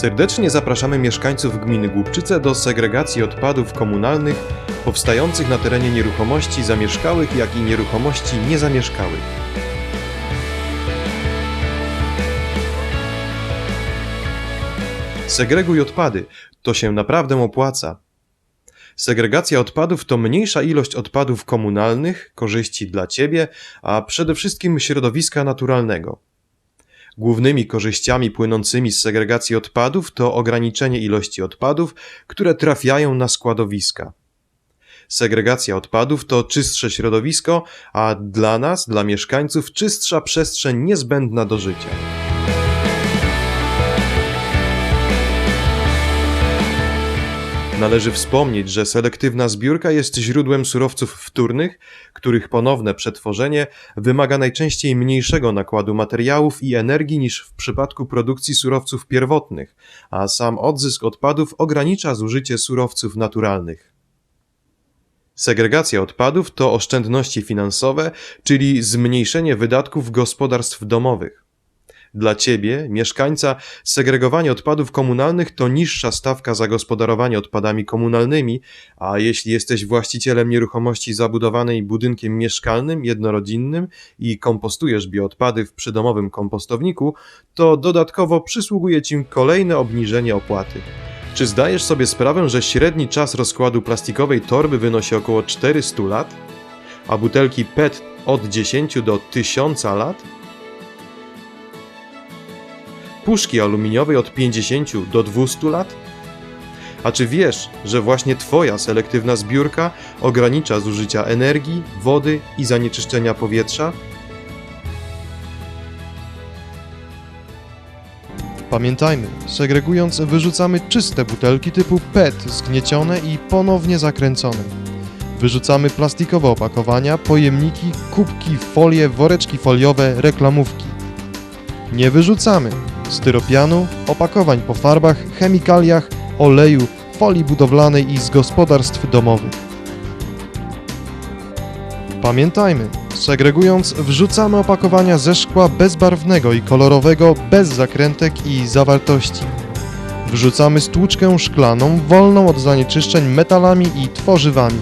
Serdecznie zapraszamy mieszkańców gminy Głubczyce do segregacji odpadów komunalnych powstających na terenie nieruchomości zamieszkałych, jak i nieruchomości niezamieszkałych. Segreguj odpady, to się naprawdę opłaca. Segregacja odpadów to mniejsza ilość odpadów komunalnych, korzyści dla Ciebie, a przede wszystkim środowiska naturalnego. Głównymi korzyściami płynącymi z segregacji odpadów to ograniczenie ilości odpadów, które trafiają na składowiska. Segregacja odpadów to czystsze środowisko, a dla nas, dla mieszkańców, czystsza przestrzeń niezbędna do życia. Należy wspomnieć, że selektywna zbiórka jest źródłem surowców wtórnych, których ponowne przetworzenie wymaga najczęściej mniejszego nakładu materiałów i energii niż w przypadku produkcji surowców pierwotnych, a sam odzysk odpadów ogranicza zużycie surowców naturalnych. Segregacja odpadów to oszczędności finansowe, czyli zmniejszenie wydatków gospodarstw domowych. Dla Ciebie, mieszkańca, segregowanie odpadów komunalnych to niższa stawka zagospodarowania odpadami komunalnymi, a jeśli jesteś właścicielem nieruchomości zabudowanej budynkiem mieszkalnym, jednorodzinnym i kompostujesz bioodpady w przydomowym kompostowniku, to dodatkowo przysługuje Ci kolejne obniżenie opłaty. Czy zdajesz sobie sprawę, że średni czas rozkładu plastikowej torby wynosi około 400 lat, a butelki PET od 10 do 1000 lat? Puszki aluminiowej od 50 do 200 lat? A czy wiesz, że właśnie Twoja selektywna zbiórka ogranicza zużycia energii, wody i zanieczyszczenia powietrza? Pamiętajmy, segregując wyrzucamy czyste butelki typu PET zgniecione i ponownie zakręcone. Wyrzucamy plastikowe opakowania, pojemniki, kubki, folie, woreczki foliowe, reklamówki. Nie wyrzucamy styropianu, opakowań po farbach, chemikaliach, oleju, folii budowlanej i z gospodarstw domowych. Pamiętajmy, segregując wrzucamy opakowania ze szkła bezbarwnego i kolorowego bez zakrętek i zawartości. Wrzucamy stłuczkę szklaną wolną od zanieczyszczeń metalami i tworzywami.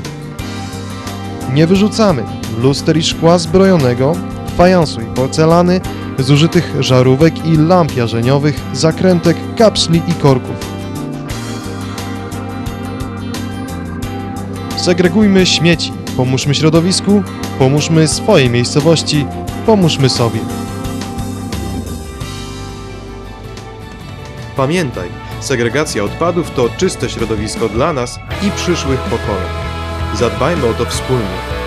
Nie wyrzucamy luster i szkła zbrojonego, fajansu i porcelany, zużytych żarówek i lamp jarzeniowych, zakrętek, kapsli i korków. Segregujmy śmieci, pomóżmy środowisku, pomóżmy swojej miejscowości, pomóżmy sobie. Pamiętaj, segregacja odpadów to czyste środowisko dla nas i przyszłych pokoleń. Zadbajmy o to wspólnie.